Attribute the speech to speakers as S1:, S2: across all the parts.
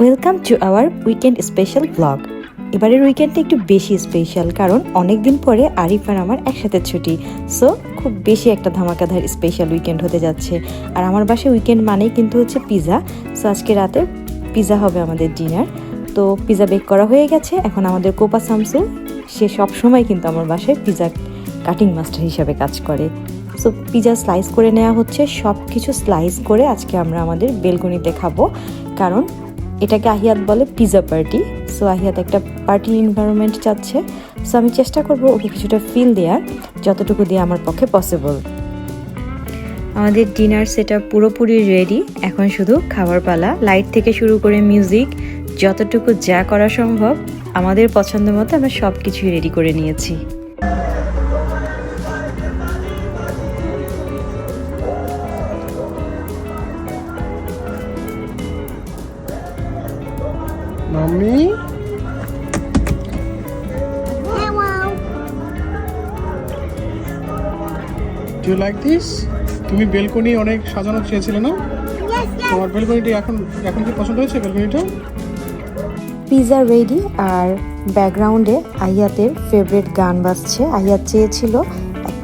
S1: Welcome to our weekend special blog এবারের উইকেন্ডটা একটু বেশি স্পেশাল কারণ অনেক দিন পরে আরিফ আর আমার একসাথে ছুটি। সো খুব বেশি একটা ধামাকাধার স্পেশাল উইকেন্ড হতে যাচ্ছে। আর আমার বাসায় উইকেন্ড মানেই কিন্তু হচ্ছে পিৎজা সো আজকে রাতে পিৎজা হবে আমাদের ডিনার তো পিৎজা বেক করা হয়ে গেছে। এখন আমাদের কোপা সামসু, সে সব সময় কিন্তু আমার বাসায় পিৎজা কাটিং মাস্টার হিসাবে কাজ করে। সো পিৎজা স্লাইস করে নেওয়া হচ্ছে। সব কিছু স্লাইস করে আজকে আমরা আমাদের বেলকনিতে খাব। কারণ এটাকে আহিয়াত বলে পিৎজা পার্টি। সো আহিয়াত একটা পার্টি এনভায়রনমেন্ট চাচ্ছে। সো আমি চেষ্টা করব ওকে কিছুটা ফিল দেওয়ার, যতটুকু দিয়ে আমার পক্ষে পসিবল আমাদের ডিনার সেটা পুরোপুরি রেডি এখন শুধু খাবার পালা লাইট থেকে শুরু করে মিউজিক যতটুকু যা করা সম্ভব, আমাদের পছন্দ মতো আমরা সব কিছুই রেডি করে নিয়েছি।
S2: Mummy do you like this তুমি বেলকনি অনেক সাজানো চেয়েছিলে না? তোমার বেলকনিটি এখন এখন কি পছন্দ হয়েছে বেলকনিটা?
S1: পিৎজা রেডি আর ব্যাকগ্রাউন্ডে আহিয়াতের ফেভারিট গান বাজছে। আহিয়াত চেয়েছিল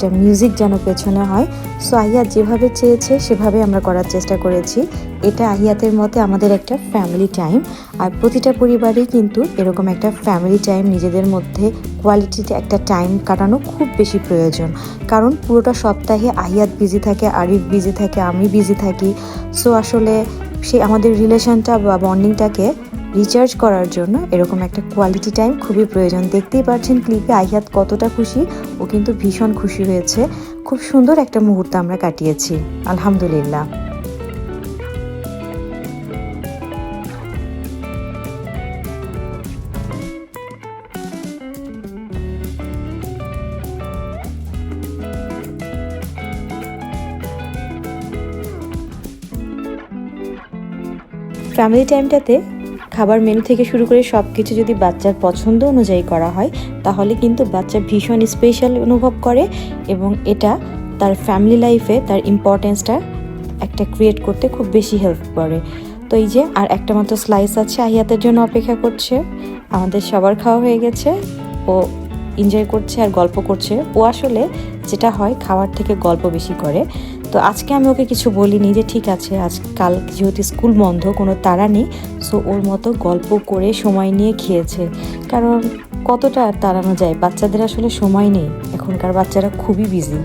S1: একটা মিউজিক যেন পেছনে হয়। সো আহিয়াত যেভাবে চেয়েছে, সেভাবে আমরা করার চেষ্টা করেছি। এটা আহিয়াতের মতে আমাদের একটা ফ্যামিলি টাইম আর প্রতিটা পরিবারেই কিন্তু এরকম একটা ফ্যামিলি টাইম নিজেদের মধ্যে কোয়ালিটিতে একটা টাইম কাটানো খুব বেশি প্রয়োজন। কারণ পুরোটা সপ্তাহে আহিয়াত বিজি থাকে, আরিফ বিজি থাকে, আমি বিজি থাকি। সো আসলে সেই আমাদের রিলেশনটা বা বন্ডিংটাকে রিচার্জ করার জন্য এরকম একটা কোয়ালিটি টাইম খুবই প্রয়োজন। দেখতেই পাচ্ছেন ক্লিপে আহিয়াত কতটা খুশি। ও কিন্তু ভীষণ খুশি হয়েছে। খুব সুন্দর একটা মুহূর্ত আমরা কাটিয়েছি। আলহামদুলিল্লাহ। ফ্যামিলি টাইমটাতে খাবার মেনু থেকে শুরু করে সব কিছু যদি বাচ্চার পছন্দ অনুযায়ী করা হয়, তাহলে কিন্তু বাচ্চা ভীষণ স্পেশাল অনুভব করে এবং এটা তার ফ্যামিলি লাইফে তার ইম্পর্টেন্সটা একটা ক্রিয়েট করতে খুব বেশি হেল্প করে। তো এই যে, আর একটা মাত্র স্লাইস আছে আহিয়াতের জন্য অপেক্ষা করছে। আমাদের সবার খাওয়া হয়ে গেছে। ও এনজয় করছে আর গল্প করছে। ও আসলে যেটা হয়, খাওয়ার থেকে গল্প বেশি করে। তো আজকে আমি ওকে কিছু বলিনি যে ঠিক আছে, আজ কাল যেহেতু স্কুল বন্ধ, কোনো তাড়া নেই। সো ওর মতো গল্প করে সময় নিয়ে খেয়েছে। কারণ কতটা আর তাড়ানো যায়? বাচ্চাদের আসলে সময় নেই। এখনকার বাচ্চারা খুবই বিজি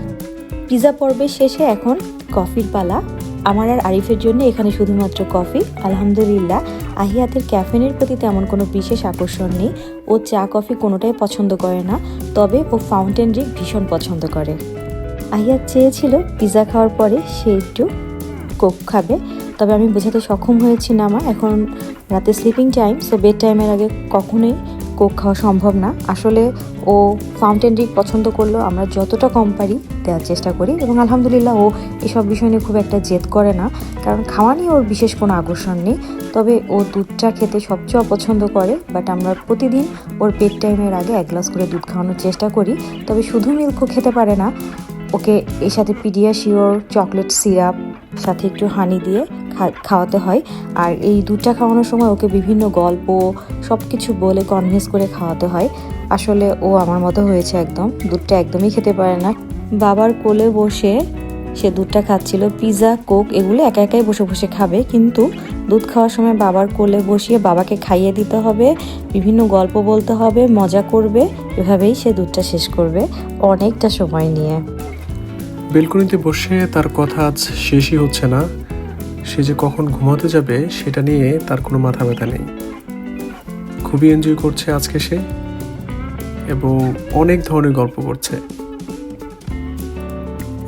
S1: পিজা পর্বের শেষে এখন কফির পালা। আমার আর আরিফের জন্য এখানে শুধুমাত্র কফি। আলহামদুলিল্লাহ, আহিয়াতের ক্যাফেনের প্রতি তেমন কোনো বিশেষ আকর্ষণ নেই। ও চা, কফি কোনোটাই পছন্দ করে না। তবে ও ফাউন্টেন ড্রিঙ্ক ভীষণ পছন্দ করে। আহিয়াত চেয়েছিল পিৎজা খাওয়ার পরে সে একটু কোক খাবে। তবে আমি বোঝাতে সক্ষম হয়েছি না মা। এখন রাতে স্লিপিং টাইম সো বেড টাইমের আগে কখনোই কোক খাওয়া সম্ভব না। আসলে ও ফাউন্টেন ড্রিঙ্ক পছন্দ করলেও আমরা যতটা কম পারি দেওয়ার চেষ্টা করি। এবং আলহামদুলিল্লাহ ও এসব বিষয় নিয়ে খুব একটা জেদ করে না। কারণ খাওয়া নিয়ে ওর বিশেষ কোনো আকর্ষণ নেই। তবে ও দুধটা খেতে সবচেয়ে অপছন্দ করে। বাট আমরা প্রতিদিন ওর বেড টাইমের আগে এক গ্লাস করে দুধ খাওয়ানোর চেষ্টা করি। তবে শুধু মিল্কও খেতে পারে না। ওকে এর সাথে পিডিয়াশিওর চকলেট সিরাপ, সাথে একটু হানি দিয়ে খাওয়াতে হয়। আর এই দুধটা খাওয়ানোর সময় ওকে বিভিন্ন গল্প সব কিছু বলে কনভিন্স করে খাওয়াতে হয়। আসলে ও আমার মতো হয়েছে একদম। দুধটা একদমই খেতে পারে না। বাবার কোলে বসে সে দুধটা খাচ্ছিল। পিৎজা কোক এগুলো একা একাই বসে বসে খাবে। কিন্তু দুধ খাওয়ার সময় বাবার কোলে বসিয়ে বাবাকে খাইয়ে দিতে হবে, বিভিন্ন গল্প বলতে হবে, মজা করবে। এভাবেই সে দুধটা শেষ করবে অনেকটা সময় নিয়ে।
S2: বেলকনিতে বসে তার কথা আজ শেষই হচ্ছে না। সে যে কখন ঘুমাতে যাবে, সেটা নিয়ে তার কোনো মাথা ব্যথা নেই। খুবই এনজয় করছে আজকে সে এবং অনেক ধরনের গল্প করছে।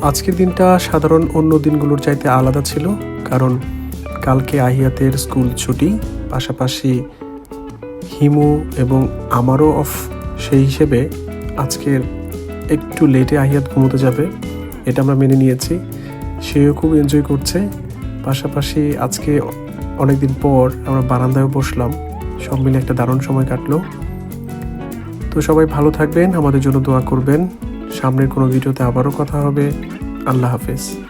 S2: আজকের দিনটা সাধারণ অন্য দিনগুলোর চাইতে আলাদা ছিল, কারণ কালকে আহিয়াতের স্কুল ছুটি, পাশাপাশি হিমু এবং আমারও অফ সেই হিসেবে আজকের একটু লেটে আহিয়াত ঘুমোতে যাবে। এটা আমরা মেনে নিয়েছি। সেও খুব এনজয় করছে। পাশাপাশি আজকে অনেকদিন পর আমরা বারান্দায় বসলাম। সব মিলে একটা দারুণ সময় কাটলো। তো সবাই ভালো থাকবেন, আমাদের জন্য দোয়া করবেন। সামনের কোনো ভিডিওতে আবারও কথা হবে। আল্লাহ হাফেজ।